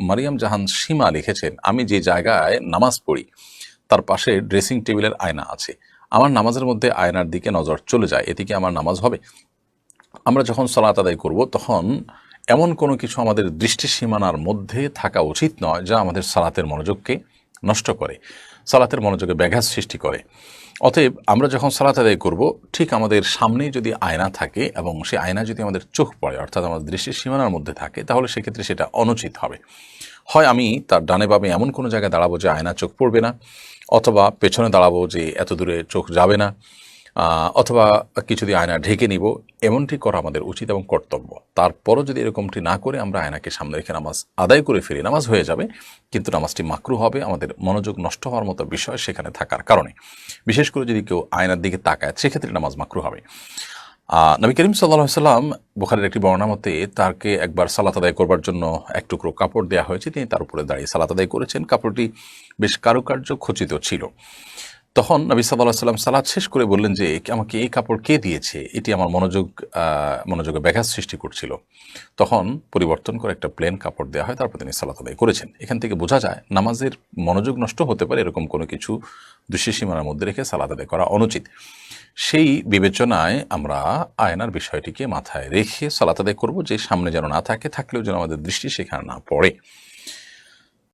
মারিয়াম জাহান সীমা লিখেছেন, আমি যে জায়গায় নামাজ পড়ি, তার পাশে ড্রেসিং টেবিলের আয়না আছে। আমার নামাজের মধ্যে আয়নার দিকে নজর চলে যায়। এতে কি আমার নামাজ হবে? আমরা যখন সলাত আদায় করব, তখন এমন কোনো কিছু আমাদের দৃষ্টি সীমানার মধ্যে থাকা উচিত নয়, যা আমাদের সালাতের মনোযোগকে নষ্ট করে। সালাতের মনোযোগে ব্যাঘাত সৃষ্টি করে। অতএব আমরা যখন সালাত আদায় করব, ঠিক আমাদের সামনেই যদি আয়না থাকে এবং সেই আয়না যদি আমাদের চোখ পড়ে, অর্থাৎ আমাদের দৃষ্টির সীমানার মধ্যে থাকে, তাহলে সেক্ষেত্রে সেটা অনুচিত হবে। হয় আমি তার ডানে বামে এমন কোনো জায়গায় দাঁড়াবো যে আয়না চোখ পড়বে না, অথবা পেছনে দাঁড়াবো যে এত দূরে চোখ যাবে না। অথবা কিছু দিয়ে আয়না ঢেকে নিব, এমনটি করা আমাদের উচিত এবং কর্তব্য। তারপরও যদি এরকমটি না করে, আমরা আয়নাকে সামনে রেখে নামাজ আদায় করে ফিরি। নামাজ হয়ে যাবে, কিন্তু নামাজটি মাকরু হবে, আমাদের মনোযোগ নষ্ট হওয়ার মতো বিষয় সেখানে থাকার কারণে। বিশেষ করে যদি কেউ আয়নার দিকে তাকায়, সেক্ষেত্রে নামাজ মাকরু হবে। নবী করিম সাল্লা সাল্লাম বোখারের একটি বর্ণনা মতে তাকে একবার সালাত আদায় করবার জন্য এক টুকরো কাপড় দেওয়া হয়েছে। তিনি তার উপরে দাঁড়িয়ে সালাত আদায় করেছেন। কাপড়টি বেশ কারুকার্য খচিত ছিল। তখন নবী সাল্লাহ সাল্লাম সালাদ শেষ করে বললেন যে, আমাকে এই কাপড় কে দিয়েছে? এটি আমার মনোযোগ মনোযোগে ব্যাঘাত সৃষ্টি করছিল। তখন পরিবর্তন করে একটা প্লেন কাপড় দেওয়া হয়, তারপর তিনি সালাত আদায় করেছেন। এখান থেকে বোঝা যায়, নামাজের মনোযোগ নষ্ট হতে পারে এরকম কোনো কিছু দুঃসীমানার মধ্যে রেখে সালাত আদায় করা অনুচিত। সেই বিবেচনায় আমরা আয়নার বিষয়টিকে মাথায় রেখে সালাত আদায় করব যে, সামনে যেন না থাকে, থাকলেও যেন আমাদের দৃষ্টি সেখানে না পড়ে।